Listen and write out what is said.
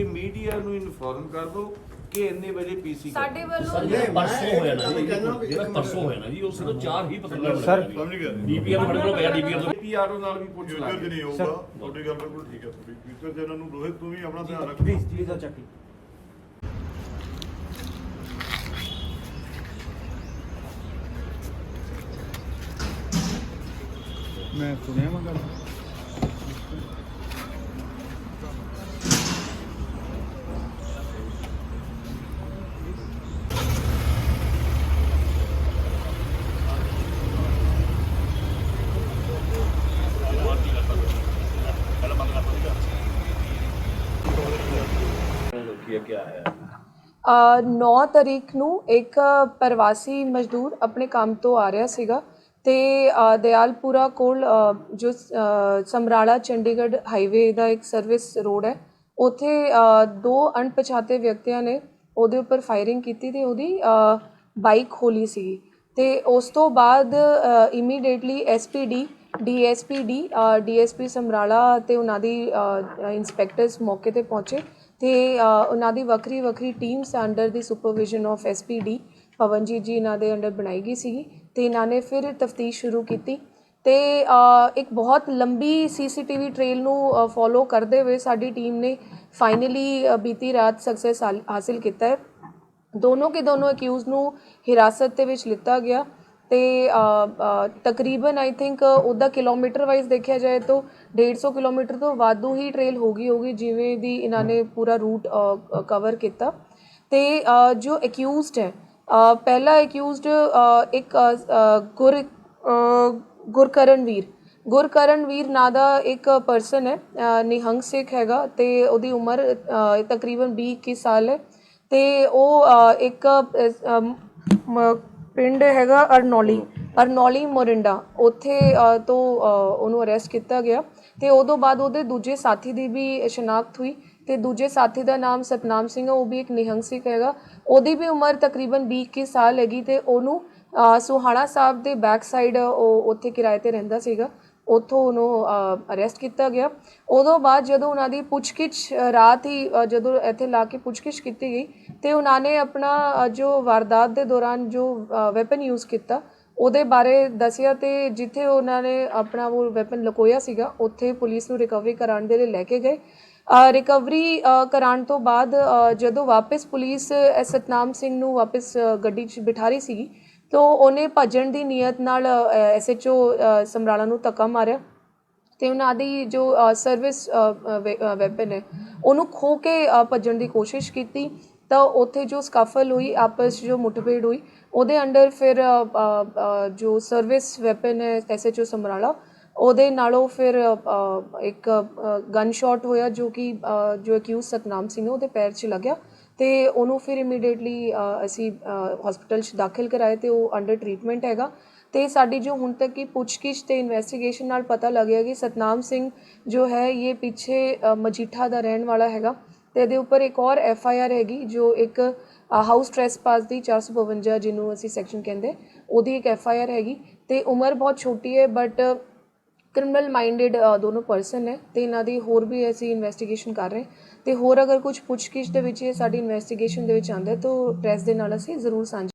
ਕਿ ਮੀਡੀਆ ਨੂੰ ਇਨਫੋਰਮ ਕਰ ਦਿਓ ਕਿ ਇੰਨੇ ਵਜੇ ਪੀਸੀ ਸਾਡੇ ਸਰ ਵੱਲੋਂ ਜਿਹੜਾ ਮੈਂ ਪਰਸੋਂ ਹੋਇਆ ਨਾ ਜੀ ਜਿਹੜਾ ਪਰਸੋਂ ਹੋਇਆ ਨਾ ਜੀ ਉਹ ਸਿਰਫ ਚਾਰ ਹੀ ਪਤੰਗਾਂ ਸਰ, ਸਮਝ ਗਿਆ। ਡੀਪੀਆਰ ਸਾਡੇ ਕੋਲ ਪਿਆ ਡੀਪੀਆਰ ਤੋਂ। ਪੀਆਰਓ ਨਾਲ ਵੀ ਪੁੱਛ ਫਿਊਚਰ 'ਚ ਲਾਂਗੇ ਨਹੀਂ ਹੋਊਗਾ ਤੁਹਾਡੀ ਗੱਲ ਬਿਲਕੁਲ ਠੀਕ ਹੈ ਤੁਹਾਡੀ। ਫਿਊਚਰ 'ਚ ਇਹਨਾਂ ਨੂੰ ਰੋਹਿਤ ਤੂੰ ਵੀ ਆਪਣਾ ਧਿਆਨ ਰੱਖ। ਪਲੀਜ਼ ਪਲੀਜ਼ ਆ ਚੱਕੀ ਮੈਂ ਸੁਣਿਆ ਮੈਂ ਗੱਲ। ਕੀ ਕੀ ਆਇਆ ਅ, 9 ਨੂੰ ਇੱਕ ਪ੍ਰਵਾਸੀ ਮਜ਼ਦੂਰ ਆਪਣੇ ਕੰਮ ਤੋਂ ਆ ਰਿਹਾ ਸੀਗਾ ਤੇ ਅ, ਦਿਆਲਪੁਰਾ ਕੋਲ ਅ, ਜੋ ਅ, ਸਮਰਾਲਾ ਚੰਡੀਗੜ੍ਹ ਹਾਈਵੇ ਦਾ ਇੱਕ ਸਰਵਿਸ ਰੋਡ ਹੈ ਉੱਥੇ ਅ, ਦੋ ਅਣਪਛਾਤੇ ਵਿਅਕਤੀਆਂ ਨੇ ਉਹਦੇ ਉੱਪਰ ਫਾਇਰਿੰਗ ਕੀਤੀ ਤੇ ਉਹਦੀ ਅ, ਬਾਈਕ ਖੋਲੀ ਸੀ ਤੇ ਉਸ ਤੋਂ ਬਾਅਦ immediately SPD DSPD DSP Samrala ਤੇ ਉਹਨਾਂ ਦੀ ਇੰਸਪੈਕਟਰਸ ਮੌਕੇ ਤੇ ਪਹੁੰਚੇ ਤੇ ਉਹਨਾਂ ਦੀ ਵੱਖਰੀ ਵੱਖਰੀ teams under the supervision of SPD Pavanjit ji ਇਹਨਾਂ ਦੇ ਅੰਡਰ ਬਣਾਈ ਗਈ ਸੀਗੀ ਤੇ ਇਹਨਾਂ ਨੇ ਫਿਰ ਤਫਤੀਸ਼ ਸ਼ੁਰੂ ਕੀਤੀ ਤੇ ਇੱਕ ਬਹੁਤ ਲੰਬੀ ਸੀਸੀਟੀਵੀ ਟ੍ਰੇਲ ਨੂੰ ਫੋਲੋ ਕਰਦੇ ਹੋਏ ਸਾਡੀ ਟੀਮ ਨੇ ਫਾਈਨਲੀ ਬੀਤੀ ਰਾਤ ਸਕਸੈਸ ਹਾਸਿਲ ਕੀਤਾ ਹੈ। ਦੋਨੋਂ ਕੇ ਦੋਨੋਂ ਅਕਿਊਜ਼ ਨੂੰ ਹਿਰਾਸਤ ਦੇ ਵਿੱਚ ਲਿੱਤਾ ਗਿਆ ਤੇ ਤਕਰੀਬਨ ਆਈ ਥਿੰਕ ਉਹਦਾ ਕਿਲੋਮੀਟਰ ਵਾਈਜ਼ ਦੇਖਿਆ ਜਾਏ ਤਾਂ 150 ਕਿਲੋਮੀਟਰ ਤੋਂ ਵਾਧੂ ਹੀ ਟ੍ਰੇਲ ਹੋ ਗਈ ਹੋਗੀ ਜਿਵੇਂ ਦੀ ਇਹਨਾਂ ਨੇ ਪੂਰਾ ਰੂਟ ਕਵਰ ਕੀਤਾ। ਤੇ ਜੋ ਅਕਿਊਜ਼ਡ ਹੈ ਪਹਿਲਾ ਅਕਿਊਜ਼ਡ ਇੱਕ ਗੁਰ ਗੁਰਕਰਨਵੀਰ ਗੁਰਕਰਨਵੀਰ ਨਾਂ ਦਾ ਇੱਕ ਪਰਸਨ ਹੈ ਨਿਹੰਗ ਸਿੱਖ ਹੈਗਾ ਤੇ ਉਹਦੀ ਉਮਰ ਤਕਰੀਬਨ 20 21 ਸਾਲ ਹੈ। ਤੇ ਉਹ ਇੱਕ ਮ- ਪਿੰਡ ਹੈਗਾ ਅਰਨੌਲੀ ਅਰਨੌਲੀ ਮੋਰਿੰਡਾ। ਉੱਥੇ ਅ, ਤੋਂ ਅ, ਉਹਨੂੰ ਅਰੈਸਟ ਕੀਤਾ ਗਿਆ ਤੇ ਉਦੋਂ ਬਾਅਦ ਉਹਦੇ ਦੂਜੇ ਸਾਥੀ ਦੀ ਵੀ ਸ਼ਨਾਖਤ ਹੋਈ ਤੇ ਦੂਜੇ ਸਾਥੀ ਦਾ ਨਾਮ ਸਤਨਾਮ ਸਿੰਘ ਹੈ ਉਹ ਵੀ ਇੱਕ ਨਿਹੰਗ ਸਿੰਘ ਹੈਗਾ। ਉਹਦੀ ਵੀ ਉਮਰ ਤਕਰੀਬਨ 20 21 ਸਾਲ ਹੈਗੀ ਤੇ ਉਹਨੂੰ ਅ, ਸੁਹਾਣਾ ਸਾਹਿਬ ਦੇ ਬੈਕ ਸਾਈਡ ਉਹ ਉੱਥੇ ਕਿਰਾਏ ਤੇ ਰਹਿੰਦਾ ਸੀਗਾ। ਉੱਥੋਂ ਉਹਨੂੰ ਅਰੈਸਟ ਕੀਤਾ ਗਿਆ। ਉਦੋਂ ਬਾਅਦ ਜਦੋਂ ਉਹਨਾਂ ਦੀ ਪੁੱਛਗਿੱਛ ਰਾਤ ਹੀ ਜਦੋਂ ਇੱਥੇ ਲਾ ਕੇ ਪੁੱਛਗਿੱਛ ਕੀਤੀ ਗਈ, ਤੇ ਉਹਨਾਂ ਨੇ ਆਪਣਾ ਜੋ ਵਾਰਦਾਤ ਦੇ ਦੌਰਾਨ ਜੋ ਵੈਪਨ ਯੂਜ਼ ਕੀਤਾ, ਉਹਦੇ ਬਾਰੇ ਦੱਸਿਆ ਤੇ ਜਿੱਥੇ ਉਹਨਾਂ ਨੇ ਆਪਣਾ ਉਹ ਵੈਪਨ ਲਕੋਇਆ ਸੀਗਾ, ਉੱਥੇ ਪੁਲਿਸ ਨੂੰ ਰਿਕਵਰੀ ਕਰਾਉਣ ਦੇ ਲਈ ਲੈ ਕੇ ਗਏ। ਰਿਕਵਰੀ ਕਰਾਉਣ ਤੋਂ ਬਾਅਦ ਜਦੋਂ ਵਾਪਸ ਪੁਲਿਸ ਸਤਨਾਮ ਸਿੰਘ ਨੂੰ ਵਾਪਸ ਗੱਡੀ 'ਚ ਬਿਠਾ ਰਹੀ ਸੀਗੀ ਤੋ ਉਹਨੇ ਭੱਜਣ ਦੀ ਨੀਅਤ ਨਾਲ ਐਸਐਚਓ ਸਮਰਾਲਾ ਨੂੰ ਧੱਕਾ ਮਾਰਿਆ ਤੇ ਉਹਨਾਂ ਦੀ ਜੋ ਸਰਵਿਸ ਵੈਪਨ ਹੈ, ਉਹਨੂੰ ਖੋ ਕੇ ਭੱਜਣ ਦੀ ਕੋਸ਼ਿਸ਼ ਕੀਤੀ ਤਾਂ ਉੱਥੇ ਜੋ ਸਕਾਫਲ ਹੋਈ, ਆਪਸ 'ਚ ਜੋ ਮੁੱਠਭੇੜ ਹੋਈ, ਉਹਦੇ ਅੰਡਰ ਫਿਰ ਜੋ ਸਰਵਿਸ ਵੈਪਨ ਹੈ ਐਸਐਚਓ ਸਮਰਾਲਾ, ਉਹਦੇ ਨਾਲੋਂ ਫਿਰ ਇੱਕ ਗਨ ਸ਼ਾਟ ਹੋਇਆ ਜੋ ਕਿ ਜੋ ਅਕਿਊਜ਼ ਸਤਨਾਮ ਸਿੰਘ ਹੈ, ਉਹਦੇ ਪੈਰ 'ਚ ਲੱਗਿਆ ਤੇ ਉਹਨੂੰ ਫਿਰ ਇਮੀਡੀਏਟਲੀ ਅਸੀਂ ਹਸਪੀਟਲ 'ਚ ਦਾਖਲ ਕਰਾਏ ਤੇ ਉਹ ਅੰਡਰ ਟਰੀਟਮੈਂਟ ਹੈਗਾ। ਤੇ ਸਾਡੀ ਜੋ ਹੁਣ ਤੱਕ ਕੀ ਪੁੱਛਗਿੱਛ ਤੇ ਇਨਵੈਸਟੀਗੇਸ਼ਨ ਨਾਲ ਪਤਾ ਲੱਗਿਆ ਕਿ ਸਤਨਾਮ ਸਿੰਘ ਜੋ ਹੈ, ਇਹ ਪਿੱਛੇ ਮਜੀਠਾ ਦਾ ਰਹਿਣ ਵਾਲਾ ਹੈਗਾ। ਤੇ ਇਹਦੇ ਉੱਪਰ ਇੱਕ ਔਰ ਐਫ ਆਈ ਆਰ ਹੈਗੀ, ਜੋ ਇੱਕ ਹਾਊਸ ਟ੍ਰੈਸਪਾਸ ਦੀ 452 ਜਿਹਨੂੰ ਅਸੀਂ ਸੈਕਸ਼ਨ ਕਹਿੰਦੇ, ਉਹਦੀ ਇੱਕ ਐਫ ਆਈ ਆਰ ਹੈਗੀ। ਤੇ ਉਮਰ ਬਹੁਤ ਛੋਟੀ ਹੈ ਬਟ ਕ੍ਰਿਮੀਨਲ ਮਾਈਂਡਡ ਦੋਨੋਂ ਪਰਸਨ ਹੈ ਤੇ ਇਹਨਾਂ ਦੀ ਹੋਰ ਵੀ ਅਸੀਂ ਇਨਵੈਸਟੀਗੇਸ਼ਨ ਕਰ ਰਹੇ ਤੇ ਹੋਰ ਅਗਰ ਕੁਝ ਪੁੱਛਗਿੱਛ ਦੇ ਵਿੱਚ ਇਹ ਸਾਡੀ ਇਨਵੈਸਟੀਗੇਸ਼ਨ ਦੇ ਵਿੱਚ ਆਉਂਦਾ ਹੈ ਤਾਂ ਪ੍ਰੈਸ ਦੇ ਨਾਲ ਅਸੀਂ ਜ਼ਰੂਰ ਸਾਂਝਾ